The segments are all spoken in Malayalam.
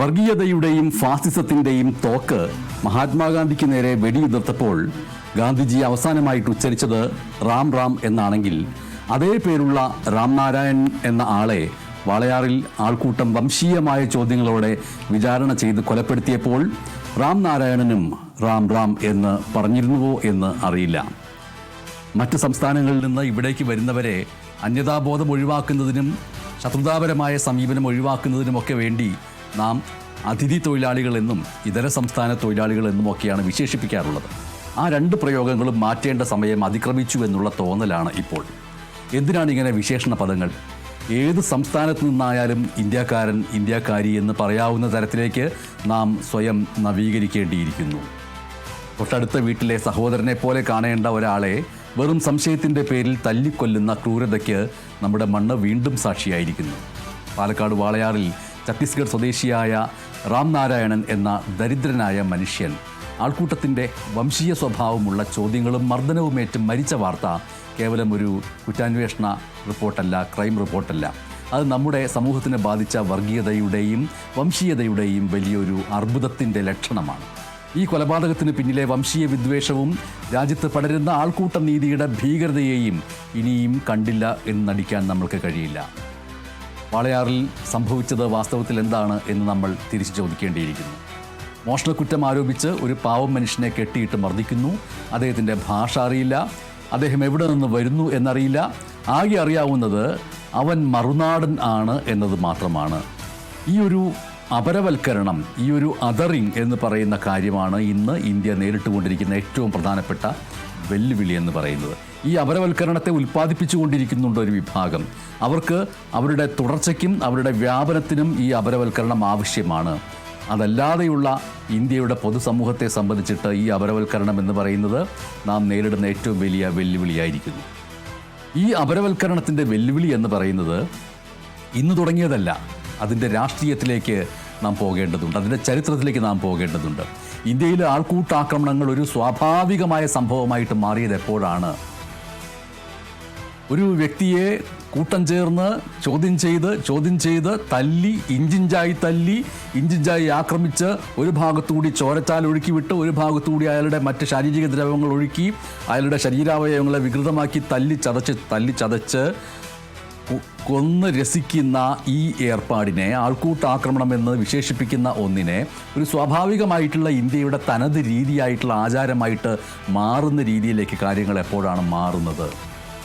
വർഗീയതയുടെയും ഫാസിസത്തിന്റെയും തോക്ക് മഹാത്മാഗാന്ധിക്ക് നേരെ വെടിയുതിർത്തപ്പോൾ ഗാന്ധിജി അവസാനമായിട്ട് ഉച്ചരിച്ചത് റാം റാം എന്നാണെങ്കിൽ അതേ പേരുള്ള രാംനാരായൺ എന്ന ആളെ വാളയാറിൽ ആൾക്കൂട്ടം വംശീയമായ ചോദ്യങ്ങളോടെ വിചാരണ ചെയ്ത് കൊലപ്പെടുത്തിയപ്പോൾ റാം നാരായണനും റാം റാം എന്ന് പറഞ്ഞിരുന്നുവോ എന്ന് അറിയില്ല. മറ്റ് സംസ്ഥാനങ്ങളിൽ നിന്ന് ഇവിടേക്ക് വരുന്നവരെ അന്യതാബോധം ഒഴിവാക്കുന്നതിനും ശത്രുതാപരമായ സമീപനം ഒഴിവാക്കുന്നതിനുമൊക്കെ വേണ്ടി നാം അതിഥി തൊഴിലാളികൾ എന്നും ഇതര സംസ്ഥാന തൊഴിലാളികൾ എന്നുമൊക്കെയാണ് വിശേഷിപ്പിക്കാറുള്ളത്. ആ രണ്ട് പ്രയോഗങ്ങളും മാറ്റേണ്ട സമയം അതിക്രമിച്ചു എന്നുള്ള തോന്നലാണ് ഇപ്പോൾ. എന്തിനാണ് ഇങ്ങനെ വിശേഷണ പദങ്ങൾ? ഏത് സംസ്ഥാനത്ത് നിന്നായാലും ഇന്ത്യക്കാരൻ ഇന്ത്യക്കാരി എന്ന് പറയാവുന്ന തരത്തിലേക്ക് നാം സ്വയം നവീകരിക്കേണ്ടിയിരിക്കുന്നു. തൊട്ടടുത്ത വീട്ടിലെ സഹോദരനെ പോലെ കാണേണ്ട ഒരാളെ വെറും സംശയത്തിന്റെ പേരിൽ തല്ലിക്കൊല്ലുന്ന ക്രൂരതയ്ക്ക് നമ്മുടെ മണ്ണ് വീണ്ടും സാക്ഷിയായിരിക്കുന്നു. പാലക്കാട് വാളയാറിൽ ഛത്തീസ്ഗഡ് സ്വദേശിയായ റാം നാരായണൻ എന്ന ദരിദ്രനായ മനുഷ്യൻ. ആൾക്കൂട്ടത്തിന്റെ വംശീയ സ്വഭാവമുള്ള ചോദ്യങ്ങളും മർദ്ദനവുമേറ്റ് മരിച്ച വാർത്ത കേവലം ഒരു കുറ്റാന്വേഷണ റിപ്പോർട്ടല്ല ക്രൈം റിപ്പോർട്ടല്ല. അത് നമ്മുടെ സമൂഹത്തിനെ ബാധിച്ച വർഗീയതയുടെയും വംശീയതയുടെയും വലിയൊരു അർബുദത്തിന്റെ ലക്ഷണമാണ്. ഈ കൊലപാതകത്തിന് പിന്നിലെ വംശീയ വിദ്വേഷവും രാജ്യത്ത് പടരുന്ന ആൾക്കൂട്ട നീതിയുടെ ഭീകരതയെയും ഇനിയും കണ്ടില്ല എന്ന് നടിക്കാൻ നമ്മൾക്ക് കഴിയില്ല. വാളയാറിൽ സംഭവിച്ചത് വാസ്തവത്തിൽ എന്താണ് എന്ന് നമ്മൾ തിരിച്ചു ചോദിക്കേണ്ടിയിരിക്കുന്നു. മോഷണക്കുറ്റം ആരോപിച്ച് ഒരു പാവം മനുഷ്യനെ കെട്ടിയിട്ട് മർദ്ദിക്കുന്നു. അദ്ദേഹത്തിന്റെ ഭാഷ അറിയില്ല. അദ്ദേഹം എവിടെ നിന്ന് വരുന്നു എന്നറിയില്ല. ആകെ അറിയാവുന്നത് അവൻ മറുനാടൻ ആണ് എന്നത് മാത്രമാണ്. ഈ ഒരു അപരവൽക്കരണം ഈ ഒരു അതറിങ് എന്ന് പറയുന്ന കാര്യമാണ് ഇന്ന് ഇന്ത്യ നേരിട്ടുകൊണ്ടിരിക്കുന്ന ഏറ്റവും പ്രധാനപ്പെട്ട വെല്ലുവിളി എന്ന് പറയുന്നത്. ഈ അപരവൽക്കരണത്തെ ഉൽപ്പാദിപ്പിച്ചുകൊണ്ടിരിക്കുന്നുണ്ട് ഒരു വിഭാഗം. അവർക്ക് അവരുടെ തുടർച്ചയ്ക്കും അവരുടെ വ്യാപനത്തിനും ഈ അപരവൽക്കരണം ആവശ്യമാണ്. അതല്ലാതെയുള്ള ഇന്ത്യയുടെ പൊതുസമൂഹത്തെ സംബന്ധിച്ചിട്ട് ഈ അപരവൽക്കരണം എന്ന് പറയുന്നത് നാം നേരിടുന്ന ഏറ്റവും വലിയ വെല്ലുവിളിയായിരിക്കുന്നു. ഈ അപരവൽക്കരണത്തിന്റെ വെല്ലുവിളി എന്ന് പറയുന്നത് ഇന്ന് തുടങ്ങിയതല്ല. അതിന്റെ രാഷ്ട്രീയത്തിലേക്ക് നാം പോകേണ്ടതുണ്ട്. അതിന്റെ ചരിത്രത്തിലേക്ക് നാം പോകേണ്ടതുണ്ട്. ഇന്ത്യയിലെ ആൾക്കൂട്ടാക്രമണങ്ങൾ ഒരു സ്വാഭാവികമായ സംഭവമായിട്ട് മാറിയത് എപ്പോഴാണ്? ഒരു വ്യക്തിയെ കൂട്ടം ചേർന്ന് ചോദ്യം ചെയ്ത് ചോദ്യം ചെയ്ത് തല്ലി ഇഞ്ചിഞ്ചായി തല്ലി ഇഞ്ചിഞ്ചായി ആക്രമിച്ച് ഒരു ഭാഗത്തുകൂടി ചോരച്ചാൽ ഒഴുക്കി വിട്ട് ഒരു ഭാഗത്തുകൂടി അയാളുടെ മറ്റ് ശാരീരിക ദ്രവങ്ങൾ ഒഴുക്കി അയാളുടെ ശരീരാവയവങ്ങളെ വികൃതമാക്കി തല്ലി ചതച്ച് തല്ലി ചതച്ച് കൊന്ന് രസിക്കുന്ന ഈ ഏർപ്പാടിനെ ആൾക്കൂട്ടാക്രമണം എന്ന് വിശേഷിപ്പിക്കുന്ന ഒന്നിനെ ഒരു സ്വാഭാവികമായിട്ടുള്ള ഇന്ത്യയുടെ തനത് രീതിയായിട്ടുള്ള ആചാരമായിട്ട് മാറുന്ന രീതിയിലേക്ക് കാര്യങ്ങൾ എപ്പോഴാണ് മാറുന്നത്?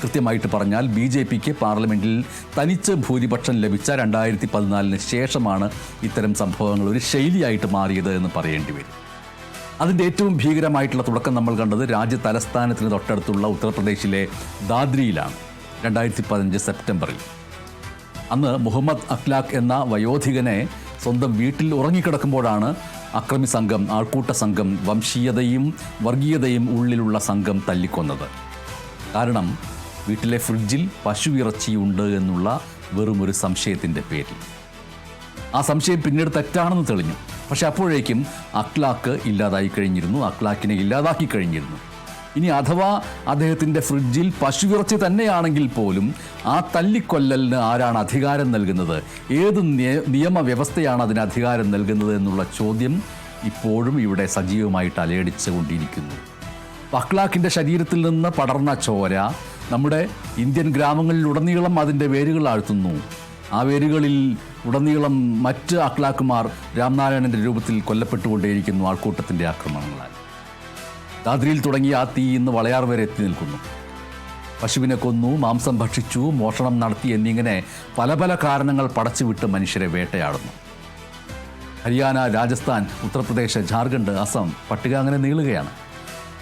കൃത്യമായിട്ട് പറഞ്ഞാൽ ബി ജെ പിക്ക് പാർലമെന്റിൽ തനിച്ച് ഭൂരിപക്ഷം ലഭിച്ച രണ്ടായിരത്തി പതിനാലിന് ശേഷമാണ് ഇത്തരം സംഭവങ്ങൾ ഒരു ശൈലിയായിട്ട് മാറിയത് എന്ന് പറയേണ്ടി വരും. അതിന്റെ ഏറ്റവും ഭീകരമായിട്ടുള്ള തുടക്കം നമ്മൾ കണ്ടത് രാജ്യ തലസ്ഥാനത്തിന് തൊട്ടടുത്തുള്ള ഉത്തർപ്രദേശിലെ ദാദ്രിയിലാണ്. രണ്ടായിരത്തി പതിനഞ്ച് സെപ്റ്റംബറിൽ. അന്ന് മുഹമ്മദ് അഖ്ലാഖ് എന്ന വയോധികനെ സ്വന്തം വീട്ടിൽ ഉറങ്ങിക്കിടക്കുമ്പോഴാണ് അക്രമി സംഘം ആൾക്കൂട്ട സംഘം വംശീയതയും വർഗീയതയും ഉള്ളിലുള്ള സംഘം തല്ലിക്കൊന്നത്. കാരണം വീട്ടിലെ ഫ്രിഡ്ജിൽ പശു ഇറച്ചിയുണ്ട് എന്നുള്ള വെറുമൊരു സംശയത്തിന്റെ പേരിൽ. ആ സംശയം പിന്നീട് തെറ്റാണെന്ന് തെളിഞ്ഞു. പക്ഷെ അപ്പോഴേക്കും അക്ലാക്ക് ഇല്ലാതായി കഴിഞ്ഞിരുന്നു. അക്ലാക്കിനെ ഇല്ലാതാക്കി കഴിഞ്ഞിരുന്നു. ഇനി അഥവാ അദ്ദേഹത്തിന്റെ ഫ്രിഡ്ജിൽ പശുവിറച്ചി തന്നെയാണെങ്കിൽ പോലും ആ തല്ലിക്കൊല്ലലിന് ആരാണ് അധികാരം നൽകുന്നത്? ഏത് നിയ- നിയമവ്യവസ്ഥയാണ് അതിന് അധികാരം നൽകുന്നത് എന്നുള്ള ചോദ്യം ഇപ്പോഴും ഇവിടെ സജീവമായിട്ട് അലയടിച്ചുകൊണ്ടിരിക്കുന്നു. പക്ലാക്കിന്റെ ശരീരത്തിൽ നിന്ന് പടർന്ന ചോര നമ്മുടെ ഇന്ത്യൻ ഗ്രാമങ്ങളിലുടനീളം അതിന്റെ വേരുകൾ ആഴ്ത്തുന്നു. ആ വേരുകളിൽ ഉടനീളം മറ്റ് അക്ലാക്കുമാർ രാംനാരായണന്റെ രൂപത്തിൽ കൊല്ലപ്പെട്ടുകൊണ്ടേയിരിക്കുന്നു ആൾക്കൂട്ടത്തിന്റെ ആക്രമണങ്ങളാൽ. ദാദ്രിയിൽ തുടങ്ങിയ ആ തീ ഇന്ന് വളയാർ വരെ എത്തി നിൽക്കുന്നു. പശുവിനെ കൊന്നു മാംസം ഭക്ഷിച്ചു മോഷണം നടത്തി എന്നിങ്ങനെ പല പല കാരണങ്ങൾ പടച്ചുവിട്ട് മനുഷ്യരെ വേട്ടയാടുന്നു. ഹരിയാന രാജസ്ഥാൻ ഉത്തർപ്രദേശ് ജാർഖണ്ഡ് അസം പട്ടിക അങ്ങനെ നീളുകയാണ്.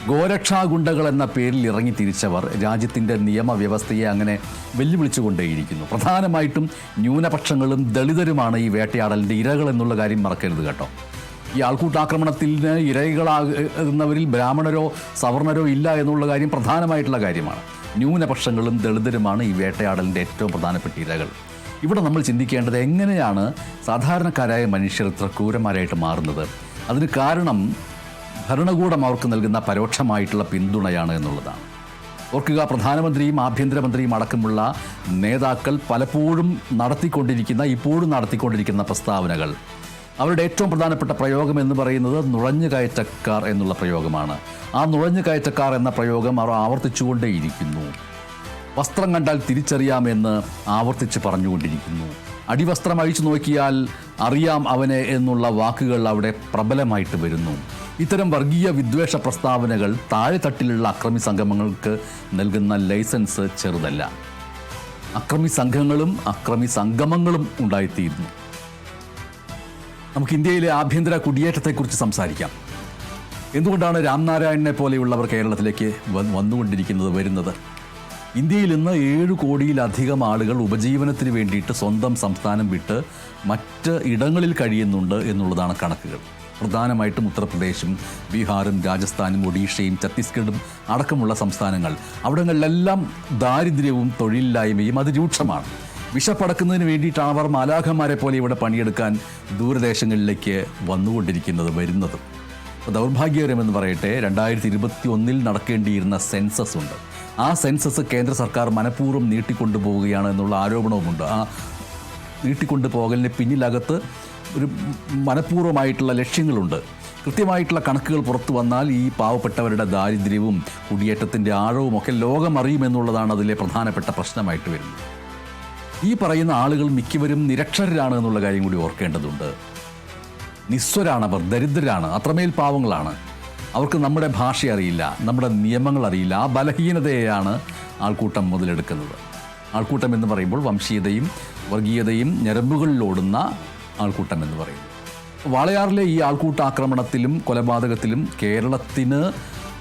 ഗോരക്ഷാഗുണ്ടകൾ എന്ന പേരിൽ ഇറങ്ങി തിരിച്ചവർ രാജ്യത്തിന്റെ നിയമവ്യവസ്ഥയെ അങ്ങനെ വെല്ലുവിളിച്ചുകൊണ്ടേയിരിക്കുന്നു. പ്രധാനമായിട്ടും ന്യൂനപക്ഷങ്ങളും ദളിതരുമാണ് ഈ വേട്ടയാടലിന്റെ ഇരകൾ എന്നുള്ള കാര്യം മറക്കരുത് കേട്ടോ. ഈ ആൾക്കൂട്ടാക്രമണത്തിന് ഇരകളാകുന്നവരിൽ ബ്രാഹ്മണരോ സവർണരോ ഇല്ല എന്നുള്ള കാര്യം പ്രധാനമായിട്ടുള്ള കാര്യമാണ്. ന്യൂനപക്ഷങ്ങളും ദളിതരുമാണ് ഈ വേട്ടയാടലിന്റെ ഏറ്റവും പ്രധാനപ്പെട്ട ഇരകൾ. ഇവിടെ നമ്മൾ ചിന്തിക്കേണ്ടത് എങ്ങനെയാണ് സാധാരണക്കാരായ മനുഷ്യർ ഇത്ര ക്രൂരന്മാരായിട്ട് മാറുന്നത്? അതിന് കാരണം ഭരണകൂടം അവർക്ക് നൽകുന്ന പരോക്ഷമായിട്ടുള്ള പിന്തുണയാണ് എന്നുള്ളതാണ്. ഓർക്കുക പ്രധാനമന്ത്രിയും ആഭ്യന്തരമന്ത്രിയും അടക്കമുള്ള നേതാക്കൾ പലപ്പോഴും നടത്തിക്കൊണ്ടിരിക്കുന്ന ഇപ്പോഴും നടത്തിക്കൊണ്ടിരിക്കുന്ന പ്രസ്താവനകൾ. അവരുടെ ഏറ്റവും പ്രധാനപ്പെട്ട പ്രയോഗം എന്ന് പറയുന്നത് നുഴഞ്ഞു കയറ്റക്കാർ എന്നുള്ള പ്രയോഗമാണ്. ആ നുഴഞ്ഞു കയറ്റക്കാർ എന്ന പ്രയോഗം അവർ ആവർത്തിച്ചുകൊണ്ടേയിരിക്കുന്നു. വസ്ത്രം കണ്ടാൽ തിരിച്ചറിയാമെന്ന് ആവർത്തിച്ച് പറഞ്ഞുകൊണ്ടിരിക്കുന്നു. അടിവസ്ത്രം അഴിച്ചു നോക്കിയാൽ അറിയാം അവനെ എന്നുള്ള വാക്കുകൾ അവിടെ പ്രബലമായിട്ട് വരുന്നു. ഇത്തരം വർഗീയ വിദ്വേഷ പ്രസ്താവനകൾ താഴെത്തട്ടിലുള്ള അക്രമി സംഗമങ്ങൾക്ക് നൽകുന്ന ലൈസൻസ് ചെറുതല്ല. അക്രമി സംഘങ്ങളും അക്രമി സംഗമങ്ങളും ഉണ്ടായിത്തീരുന്നു. നമുക്ക് ഇന്ത്യയിലെ ആഭ്യന്തര കുടിയേറ്റത്തെക്കുറിച്ച് സംസാരിക്കാം. എന്തുകൊണ്ടാണ് രാംനാരായണനെ പോലെയുള്ളവർ കേരളത്തിലേക്ക് വന്നുകൊണ്ടിരിക്കുന്നത് വരുന്നത്? ഇന്ത്യയിൽ ഇന്ന് ഏഴ് കോടിയിലധികം ആളുകൾ ഉപജീവനത്തിന് വേണ്ടിയിട്ട് സ്വന്തം സംസ്ഥാനം വിട്ട് മറ്റ് ഇടങ്ങളിൽ കഴിയുന്നുണ്ട് എന്നുള്ളതാണ് കണക്കുകൾ. പ്രധാനമായിട്ടും ഉത്തർപ്രദേശും ബീഹാറും രാജസ്ഥാനും ഒഡീഷയും ഛത്തീസ്ഗഡും അടക്കമുള്ള സംസ്ഥാനങ്ങൾ. അവിടങ്ങളിലെല്ലാം ദാരിദ്ര്യവും തൊഴിലില്ലായ്മയും അതിരൂക്ഷമാണ്. വിശപ്പടക്കുന്നതിന് വേണ്ടിയിട്ടാണ് അവർ മാലാഖന്മാരെ പോലെ ഇവിടെ പണിയെടുക്കാൻ ദൂരദേശങ്ങളിലേക്ക് വന്നുകൊണ്ടിരിക്കുന്നത് വരുന്നത്. ദൗർഭാഗ്യകരമെന്ന് പറയട്ടെ രണ്ടായിരത്തി ഇരുപത്തി ഒന്നിൽ നടക്കേണ്ടിയിരുന്ന സെൻസസ് ഉണ്ട്. ആ സെൻസസ് കേന്ദ്ര സർക്കാർ മനഃപൂർവം നീട്ടിക്കൊണ്ടുപോവുകയാണ് എന്നുള്ള ആരോപണവുമുണ്ട്. ആ നീട്ടിക്കൊണ്ടു പോകലിന് പിന്നിലകത്ത് ഒരു മനഃപൂർവമായിട്ടുള്ള ലക്ഷ്യങ്ങളുണ്ട്. കൃത്യമായിട്ടുള്ള കണക്കുകൾ പുറത്തു വന്നാൽ ഈ പാവപ്പെട്ടവരുടെ ദാരിദ്ര്യവും കുടിയേറ്റത്തിന്റെ ആഴവും ഒക്കെ ലോകം അറിയുമെന്നുള്ളതാണ് അതിലെ പ്രധാനപ്പെട്ട പ്രശ്നമായിട്ട് വരുന്നത്. ഈ പറയുന്ന ആളുകൾ മിക്കവരും നിരക്ഷരരാണ് എന്നുള്ള കാര്യം കൂടി ഓർക്കേണ്ടതുണ്ട്. നിസ്വരാണ് അവർ ദരിദ്രരാണ് അത്രമേൽ പാവങ്ങളാണ്. അവർക്ക് നമ്മുടെ ഭാഷ അറിയില്ല നമ്മുടെ നിയമങ്ങൾ അറിയില്ല. ആ ബലഹീനതയെയാണ് ആൾക്കൂട്ടം മുതലെടുക്കുന്നത്. ആൾക്കൂട്ടം എന്ന് പറയുമ്പോൾ വംശീയതയും വർഗീയതയും ഞരമ്പുകളിലോടുന്ന ആൾക്കൂട്ടം എന്ന് പറയുന്നു. വാളയാറിലെ ഈ ആൾക്കൂട്ട ആക്രമണത്തിലും കൊലപാതകത്തിലും കേരളത്തിന്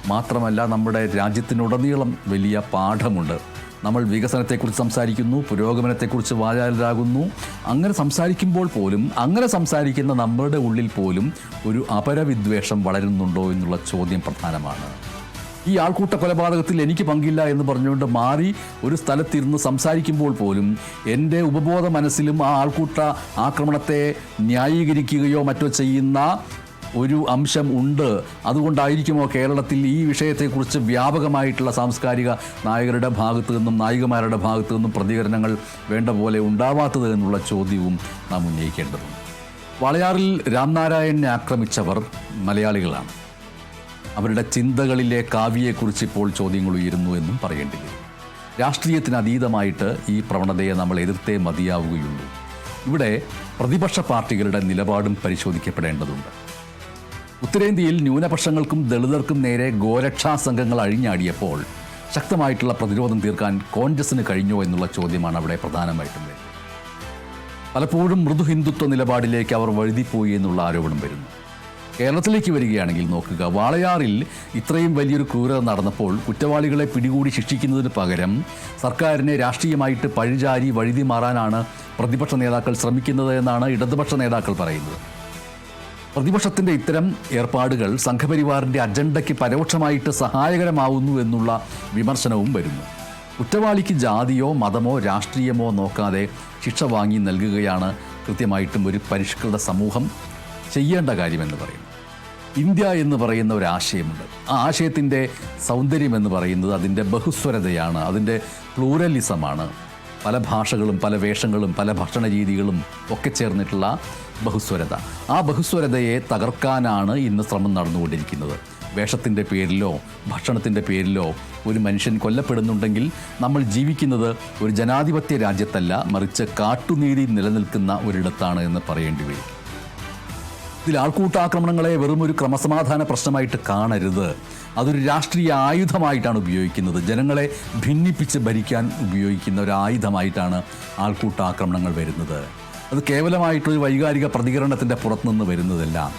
മാത്രമല്ല നമ്മുടെ രാജ്യത്തിനുടനീളം വലിയ പാഠമുണ്ട്. നമ്മൾ വികസനത്തെക്കുറിച്ച് സംസാരിക്കുന്നു പുരോഗമനത്തെക്കുറിച്ച് വാചാലരാകുന്നു. അങ്ങനെ സംസാരിക്കുമ്പോൾ പോലും അങ്ങനെ സംസാരിക്കുന്ന നമ്മളുടെ ഉള്ളിൽ പോലും ഒരു അപരവിദ്വേഷം വളരുന്നുണ്ടോ എന്നുള്ള ചോദ്യം പ്രധാനമാണ്. ഈ ആൾക്കൂട്ട കൊലപാതകത്തിൽ എനിക്ക് പങ്കില്ല എന്ന് പറഞ്ഞുകൊണ്ട് മാറി ഒരു സ്ഥലത്തിരുന്ന് സംസാരിക്കുമ്പോൾ പോലും എന്റെ ഉപബോധ മനസ്സിലും ആ ആൾക്കൂട്ട ആക്രമണത്തെ ന്യായീകരിക്കുകയോ മറ്റോ ചെയ്യുന്ന ഒരു അംശം ഉണ്ട്. അതുകൊണ്ടായിരിക്കുമോ കേരളത്തിൽ ഈ വിഷയത്തെക്കുറിച്ച് വ്യാപകമായിട്ടുള്ള സാംസ്കാരിക നായകരുടെ ഭാഗത്തു നിന്നും നായികമാരുടെ ഭാഗത്തു നിന്നും പ്രതികരണങ്ങൾ വേണ്ട പോലെ ഉണ്ടാവാത്തത് എന്നുള്ള ചോദ്യവും നാം ഉന്നയിക്കേണ്ടതുണ്ട്. വളയാറിൽ രാംനാരായണനെ ആക്രമിച്ചവർ മലയാളികളാണ്. അവരുടെ ചിന്തകളിലെ കാവ്യയെക്കുറിച്ച് ഇപ്പോൾ ചോദ്യങ്ങൾ ഉയരുന്നു എന്നും പറയേണ്ടി വരും രാഷ്ട്രീയത്തിന് അതീതമായിട്ട് ഈ പ്രവണതയെ നമ്മൾ എതിർത്തേ മതിയാവുകയുള്ളൂ. ഇവിടെ പ്രതിപക്ഷ പാർട്ടികളുടെ നിലപാടും പരിശോധിക്കപ്പെടേണ്ടതുണ്ട്. ഉത്തരേന്ത്യയിൽ ന്യൂനപക്ഷങ്ങൾക്കും ദളിതർക്കും നേരെ ഗോരക്ഷാ സംഘങ്ങൾ അഴിഞ്ഞാടിയപ്പോൾ ശക്തമായിട്ടുള്ള പ്രതിരോധം തീർക്കാൻ കോൺഗ്രസിന് കഴിഞ്ഞോ എന്നുള്ള ചോദ്യമാണ് അവിടെ പ്രധാനമായിട്ടും വരുന്നത്. പലപ്പോഴും മൃദു ഹിന്ദുത്വ നിലപാടിലേക്ക് അവർ വഴുതിപ്പോയി എന്നുള്ള ആരോപണം വരുന്നു. കേരളത്തിലേക്ക് വരികയാണെങ്കിൽ നോക്കുക വാളയാറിൽ ഇത്രയും വലിയൊരു ക്രൂരത നടന്നപ്പോൾ കുറ്റവാളികളെ പിടികൂടി ശിക്ഷിക്കുന്നതിന് പകരം സർക്കാരിനെ രാഷ്ട്രീയമായിട്ട് പഴിചാരി വഴുതി മാറാനാണ് പ്രതിപക്ഷ നേതാക്കൾ ശ്രമിക്കുന്നത് എന്നാണ് ഇടതുപക്ഷ നേതാക്കൾ പറയുന്നത്. പ്രതിപക്ഷത്തിന്റെ ഇത്തരം ഏർപ്പാടുകൾ സംഘപരിവാറിന്റെ അജണ്ടയ്ക്ക് പരോക്ഷമായിട്ട് സഹായകരമാവുന്നു എന്നുള്ള വിമർശനവും വരുന്നു. കുറ്റവാളിക്ക് ജാതിയോ മതമോ രാഷ്ട്രീയമോ നോക്കാതെ ശിക്ഷ വാങ്ങി നൽകുകയാണ് കൃത്യമായിട്ടും ഒരു പരിഷ്കൃത സമൂഹം ചെയ്യേണ്ട കാര്യമെന്ന് പറയുന്നു. ഇന്ത്യ എന്ന് പറയുന്ന ഒരു ആശയമുണ്ട്. ആ ആശയത്തിന്റെ സൗന്ദര്യം എന്ന് പറയുന്നത് അതിന്റെ ബഹുസ്വരതയാണ് അതിന്റെ പ്ലൂറലിസമാണ്. പല ഭാഷകളും പല വേഷങ്ങളും പല ഭക്ഷണ രീതികളും ഒക്കെ ചേർന്നിട്ടുള്ള ബഹുസ്വരത. ആ ബഹുസ്വരതയെ തകർക്കാനാണ് ഇന്ന് ശ്രമം നടന്നുകൊണ്ടിരിക്കുന്നത്. വേഷത്തിന്റെ പേരിലോ ഭക്ഷണത്തിന്റെ പേരിലോ ഒരു മനുഷ്യൻ കൊല്ലപ്പെടുന്നുണ്ടെങ്കിൽ നമ്മൾ ജീവിക്കുന്നത് ഒരു ജനാധിപത്യ രാജ്യത്തല്ല മറിച്ച് കാട്ടുനീതി നിലനിൽക്കുന്ന ഒരിടത്താണ് എന്ന് പറയേണ്ടി വരും. ഇതിൽ ആൾക്കൂട്ടാക്രമണങ്ങളെ വെറും ഒരു ക്രമസമാധാന പ്രശ്നമായിട്ട് കാണരുത്. അതൊരു രാഷ്ട്രീയ ആയുധമായിട്ടാണ് ഉപയോഗിക്കുന്നത്. ജനങ്ങളെ ഭിന്നിപ്പിച്ച് ഭരിക്കാൻ ഉപയോഗിക്കുന്ന ഒരു ആയുധമായിട്ടാണ് ആൾക്കൂട്ടാക്രമണങ്ങൾ വരുന്നത്. അത് കേവലമായിട്ടൊരു വൈകാരിക പ്രതികരണത്തിന്റെ പുറത്തുനിന്ന് വരുന്നതല്ല.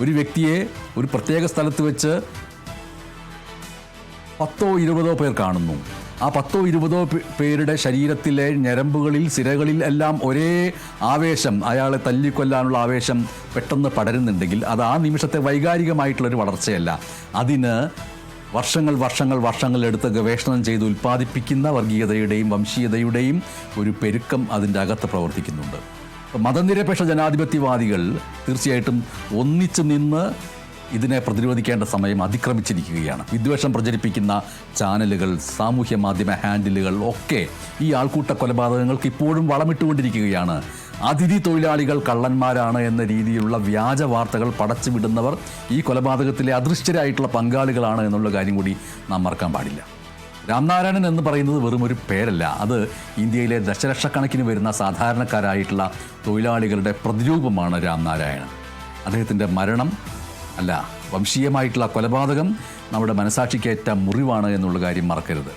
ഒരു വ്യക്തിയെ ഒരു പ്രത്യേക സ്ഥലത്ത് വെച്ച് പത്തോ ഇരുപതോ പേർ കാണുന്നു. ആ പത്തോ ഇരുപതോ പേരുടെ ശരീരത്തിലെ ഞരമ്പുകളിൽ സിരകളിൽ എല്ലാം ഒരേ ആവേശം അയാളെ തല്ലിക്കൊല്ലാനുള്ള ആവേശം പെട്ടെന്ന് പടരുന്നുണ്ടെങ്കിൽ അത് ആ നിമിഷത്തെ വൈകാരികമായിട്ടുള്ളൊരു വളർച്ചയല്ല. അതിന് വർഷങ്ങൾ വർഷങ്ങൾ എടുത്ത് ഗവേഷണം ചെയ്ത് ഉൽപ്പാദിപ്പിക്കുന്ന വർഗീയതയുടെയും വംശീയതയുടെയും ഒരു പെരുക്കം അതിന്റെ അകത്ത് പ്രവർത്തിക്കുന്നുണ്ട്. മതനിരപേക്ഷ ജനാധിപത്യവാദികൾ തീർച്ചയായിട്ടും ഒന്നിച്ചു നിന്ന് ഇതിനെ പ്രതിരോധിക്കേണ്ട സമയം അതിക്രമിച്ചിരിക്കുകയാണ്. വിദ്വേഷം പ്രചരിപ്പിക്കുന്ന ചാനലുകൾ സാമൂഹ്യ മാധ്യമ ഹാൻഡിലുകൾ ഒക്കെ ഈ ആൾക്കൂട്ട കൊലപാതകങ്ങൾക്ക് ഇപ്പോഴും വളമിട്ടുകൊണ്ടിരിക്കുകയാണ്. അതിഥി തൊഴിലാളികൾ കള്ളന്മാരാണ് എന്ന രീതിയിലുള്ള വ്യാജ വാർത്തകൾ പടച്ചുവിടുന്നവർ ഈ കൊലപാതകത്തിലെ അദൃശ്യരായിട്ടുള്ള പങ്കാളികളാണ് എന്നുള്ള കാര്യം കൂടി നാം മറക്കാൻ പാടില്ല. രാംനാരായണൻ എന്ന് പറയുന്നത് വെറും ഒരു പേരല്ല. അത് ഇന്ത്യയിലെ ദശലക്ഷക്കണക്കിന് വരുന്ന സാധാരണക്കാരായിട്ടുള്ള തൊഴിലാളികളുടെ പ്രതിരൂപമാണ് രാംനാരായണൻ. അദ്ദേഹത്തിന്റെ മരണം അല്ല വംശീയമായിട്ടുള്ള കൊലപാതകം നമ്മുടെ മനസാക്ഷിക്കേറ്റ മുറിവാണ് എന്നുള്ള കാര്യം മറക്കരുത്.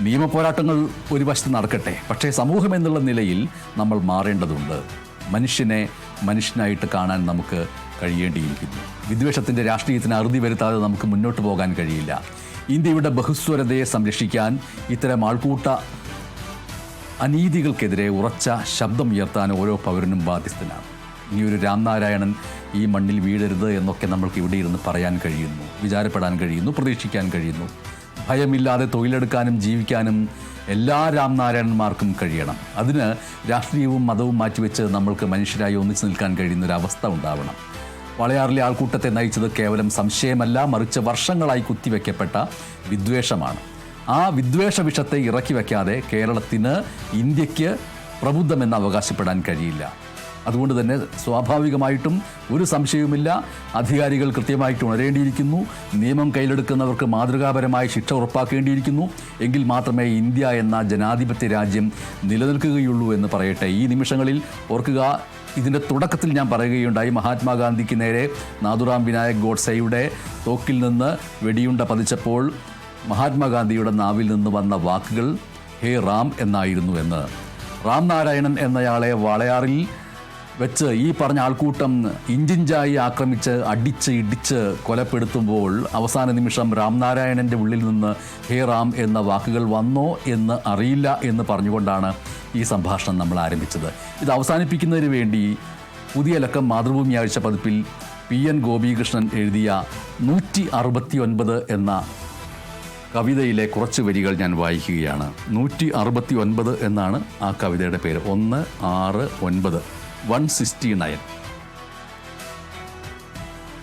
നിയമപോരാട്ടങ്ങൾ ഒരു വശത്ത് നടക്കട്ടെ പക്ഷേ സമൂഹം എന്നുള്ള നിലയിൽ നമ്മൾ മാറേണ്ടതുണ്ട്. മനുഷ്യനെ മനുഷ്യനായിട്ട് കാണാൻ നമുക്ക് കഴിയേണ്ടിയിരിക്കുന്നു. വിദ്വേഷത്തിന്റെ രാഷ്ട്രീയത്തിന് അറുതി വരുത്താതെ നമുക്ക് മുന്നോട്ട് പോകാൻ കഴിയില്ല. ഇന്ത്യയുടെ ബഹുസ്വരതയെ സംരക്ഷിക്കാൻ ഇത്തരം ആൾക്കൂട്ട അനീതികൾക്കെതിരെ ഉറച്ച ശബ്ദം ഉയർത്താൻ ഓരോ പൗരനും ബാധ്യസ്ഥനാണ്. ഇനിയൊരു രാംനാരായണൻ ഈ മണ്ണിൽ വീഴരുത് എന്നൊക്കെ നമ്മൾക്ക് ഇവിടെ ഇരുന്ന് പറയാൻ കഴിയുന്നു. വിചാരപ്പെടാൻ കഴിയുന്നു പ്രതീക്ഷിക്കാൻ കഴിയുന്നു. ഭയമില്ലാതെ തൊഴിലെടുക്കാനും ജീവിക്കാനും എല്ലാ രാംനാരായണന്മാർക്കും കഴിയണം. അതിന് രാഷ്ട്രീയവും മതവും മാറ്റിവെച്ച് നമ്മൾക്ക് മനുഷ്യരായി ഒന്നിച്ചു നിൽക്കാൻ കഴിയുന്ന ഒരു അവസ്ഥ ഉണ്ടാവണം. വളയാറിലെ ആൾക്കൂട്ടത്തെ നയിച്ചത് കേവലം സംശയമല്ല മറിച്ച് വർഷങ്ങളായി കുത്തിവെക്കപ്പെട്ട വിദ്വേഷമാണ്. ആ വിദ്വേഷ വിഷത്തെ ഇറക്കി വയ്ക്കാതെ കേരളത്തിന് ഇന്ത്യയ്ക്ക് പ്രബുദ്ധമെന്ന് അവകാശപ്പെടാൻ കഴിയില്ല. അതുകൊണ്ട് തന്നെ സ്വാഭാവികമായിട്ടും ഒരു സംശയവുമില്ല. അധികാരികൾ കൃത്യമായിട്ട് ഉണരേണ്ടിയിരിക്കുന്നു. നിയമം കയ്യിലെടുക്കുന്നവർക്ക് മാതൃകാപരമായ ശിക്ഷ ഉറപ്പാക്കേണ്ടിയിരിക്കുന്നു. എങ്കിൽ മാത്രമേ ഇന്ത്യ എന്ന ജനാധിപത്യ രാജ്യം നിലനിൽക്കുകയുള്ളൂ എന്ന് പറയട്ടെ. ഈ നിമിഷങ്ങളിൽ ഓർക്കുക ഇതിന്റെ തുടക്കത്തിൽ ഞാൻ പറയുകയുണ്ടായി. മഹാത്മാഗാന്ധിക്ക് നേരെ നാഥുറാം വിനായക് ഗോഡ്സെയുടെ തോക്കിൽ നിന്ന് വെടിയുണ്ട പതിച്ചപ്പോൾ മഹാത്മാഗാന്ധിയുടെ നാവിൽ നിന്ന് വന്ന വാക്കുകൾ ഹേ റാം എന്നായിരുന്നു എന്ന്. റാം നാരായണൻ എന്നയാളെ വാളയാറിൽ വെച്ച് ഈ പറഞ്ഞ ആൾക്കൂട്ടം ഇഞ്ചിഞ്ചായി ആക്രമിച്ച് അടിച്ച് ഇടിച്ച് കൊലപ്പെടുത്തുമ്പോൾ അവസാന നിമിഷം രാംനാരായണന്റെ ഉള്ളിൽ നിന്ന് ഹേ റാം എന്ന വാക്കുകൾ വന്നോ എന്ന് അറിയില്ല എന്ന് പറഞ്ഞുകൊണ്ടാണ് ഈ സംഭാഷണം നമ്മൾ ആരംഭിച്ചത്. ഇത് അവസാനിപ്പിക്കുന്നതിന് വേണ്ടി പുതിയ ലക്കം മാതൃഭൂമി ആഴ്ച പതിപ്പിൽ പി എൻ ഗോപികൃഷ്ണൻ എഴുതിയ നൂറ്റി അറുപത്തി ഒൻപത് എന്ന കവിതയിലെ കുറച്ച് വരികൾ ഞാൻ വായിക്കുകയാണ്. നൂറ്റി അറുപത്തി ഒൻപത് എന്നാണ് ആ കവിതയുടെ പേര്. ഒന്ന് ആറ് ഒൻപത്. One sixty nine.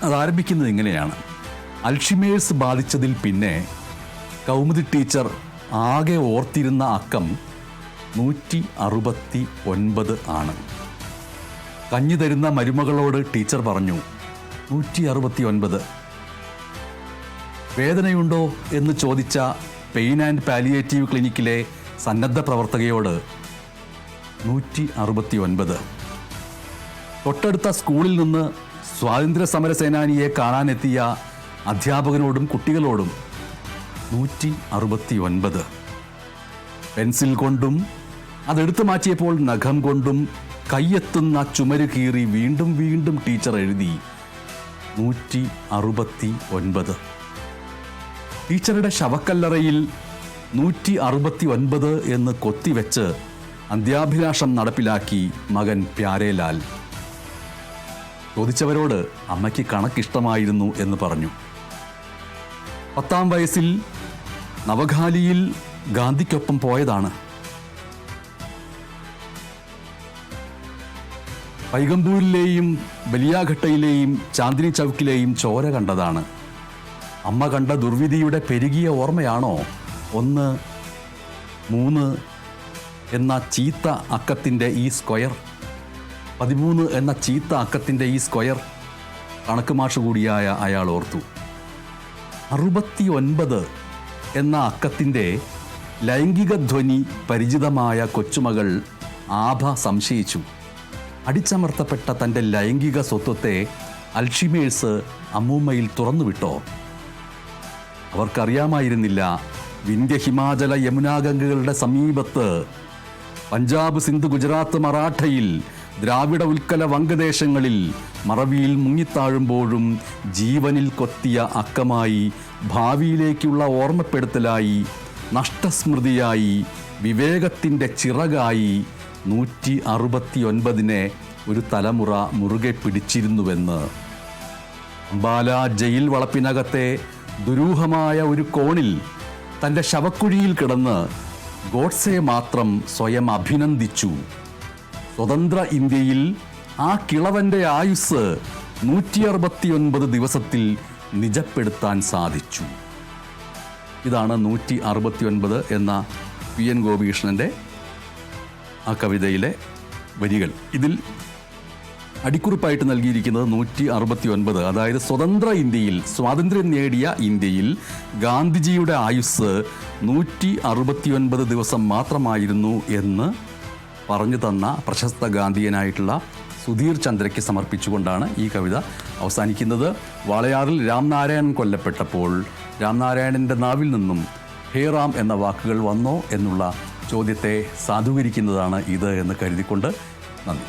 അത് ആരംഭിക്കുന്നത് ഇങ്ങനെയാണ്. അൽഷിമേഴ്സ് ബാധിച്ചതിൽ പിന്നെ കൗമുദി ടീച്ചർ ആകെ ഓർത്തിരുന്ന അക്കം നൂറ്റി അറുപത്തി ഒൻപത് ആണ്. കഞ്ഞി തരുന്ന മരുമകളോട് ടീച്ചർ പറഞ്ഞു നൂറ്റി അറുപത്തി ഒൻപത് വേദനയുണ്ടോ എന്ന് ചോദിച്ച പെയിൻ ആൻഡ് പാലിയേറ്റീവ് ക്ലിനിക്കിലെ സന്നദ്ധ പ്രവർത്തകയോട് നൂറ്റി അറുപത്തി ഒൻപത് തൊട്ടടുത്ത സ്കൂളിൽ നിന്ന് സ്വാതന്ത്ര്യ സമര സേനാനിയെ കാണാനെത്തിയ അധ്യാപകനോടും കുട്ടികളോടും നൂറ്റി അറുപത്തി ഒൻപത് പെൻസിൽ കൊണ്ടും അതെടുത്തു മാറ്റിയപ്പോൾ നഖം കൊണ്ടും കയ്യെത്തുന്ന ചുമര് കീറി വീണ്ടും വീണ്ടും ടീച്ചർ എഴുതി നൂറ്റി അറുപത്തി ഒൻപത് ടീച്ചറുടെ ശവക്കല്ലറയിൽ നൂറ്റി അറുപത്തി ഒൻപത് എന്ന് കൊത്തിവെച്ച് അന്ത്യാഭിലാഷം നടപ്പിലാക്കി മകൻ പ്യാരേലാൽ. ചോദിച്ചവരോട് അമ്മയ്ക്ക് കണക്കിഷ്ടമായിരുന്നു എന്ന് പറഞ്ഞു. പത്താം വയസ്സിൽ നവഖാലിയിൽ ഗാന്ധിക്കൊപ്പം പോയതാണ്. പൈകമ്പൂരിലെയും ബലിയാഘട്ടയിലെയും ചാന്ദിനി ചൗക്കിലെയും ചോര കണ്ടതാണ്. അമ്മ കണ്ട ദുർവിധിയുടെ പെരുകിയ ഓർമ്മയാണോ? ഒന്ന് മൂന്ന് എന്ന ചീത്ത അക്കത്തിന്റെ ഈ സ്ക്വയർ. പതിമൂന്ന് എന്ന ചീത്ത അക്കത്തിന്റെ ഈ സ്ക്വയർ കണക്ക് മാഷ് കൂടിയായ അയാൾ ഓർത്തു. അറുപത്തി ഒൻപത് എന്ന അക്കത്തിന്റെ ലൈംഗിക ധ്വനി പരിചിതമായ കൊച്ചുമകൾ ആഭ സംശയിച്ചു. അടിച്ചമർത്തപ്പെട്ട തന്റെ ലൈംഗിക സ്വത്വത്തെ അൽഷിമേഴ്സ് അമ്മൂമ്മയിൽ തുറന്നുവിട്ടോ? അവർക്കറിയാമായിരുന്നില്ല വിന്ധ്യ ഹിമാചല യമുനാഗംഗകളുടെ സമീപത്ത് പഞ്ചാബ് സിന്ധു ഗുജറാത്ത് മറാഠയിൽ ദ്രാവിഡ ഉൽക്കല വങ്കദേശങ്ങളിൽ മറവിയിൽ മുങ്ങിത്താഴുമ്പോഴും ജീവനിൽ കൊത്തിയ അക്കമായി ഭാവിയിലേക്കുള്ള ഓർമ്മപ്പെടുത്തലായി നഷ്ടസ്മൃതിയായി വിവേകത്തിന്റെ ചിറകായി നൂറ്റി അറുപത്തിയൊൻപതിനെ ഒരു തലമുറ മുറുകെ പിടിച്ചിരുന്നുവെന്ന്. അംബാല ജയിൽ വളപ്പിനകത്തെ ദുരൂഹമായ ഒരു കോണിൽ തന്റെ ശവക്കുഴിയിൽ കിടന്ന് ഗോഡ്സെ മാത്രം സ്വയം അഭിനന്ദിച്ചു. സ്വതന്ത്ര ഇന്ത്യയിൽ ആ കിളവന്റെ ആയുസ് നൂറ്റി അറുപത്തിയൊൻപത് ദിവസത്തിൽ നിജപ്പെടുത്താൻ സാധിച്ചു. ഇതാണ് നൂറ്റി അറുപത്തിയൊൻപത് എന്ന പി എൻ ഗോപികൃഷ്ണന്റെ ആ കവിതയിലെ വരികൾ. ഇതിൽ അടിക്കുറിപ്പായിട്ട് നൽകിയിരിക്കുന്നത് നൂറ്റി അറുപത്തി ഒൻപത് അതായത് സ്വതന്ത്ര ഇന്ത്യയിൽ സ്വാതന്ത്ര്യം നേടിയ ഇന്ത്യയിൽ ഗാന്ധിജിയുടെ ആയുസ് നൂറ്റി അറുപത്തിയൊൻപത് ദിവസം മാത്രമായിരുന്നു എന്ന് പറഞ്ഞു തന്ന പ്രശസ്ത ഗാന്ധിയനായിട്ടുള്ള സുധീർ ചന്ദ്രയ്ക്ക് സമർപ്പിച്ചുകൊണ്ടാണ് ഈ കവിത അവസാനിക്കുന്നത്. വാളയാറിൽ രാംനാരായണൻ കൊല്ലപ്പെട്ടപ്പോൾ രാംനാരായണന്റെ നാവിൽ നിന്നും ഹേ റാം എന്ന വാക്കുകൾ വന്നോ എന്നുള്ള ചോദ്യത്തെ സാധൂകരിക്കുന്നതാണ് ഇത് എന്ന് കരുതിക്കൊണ്ട് നന്ദി.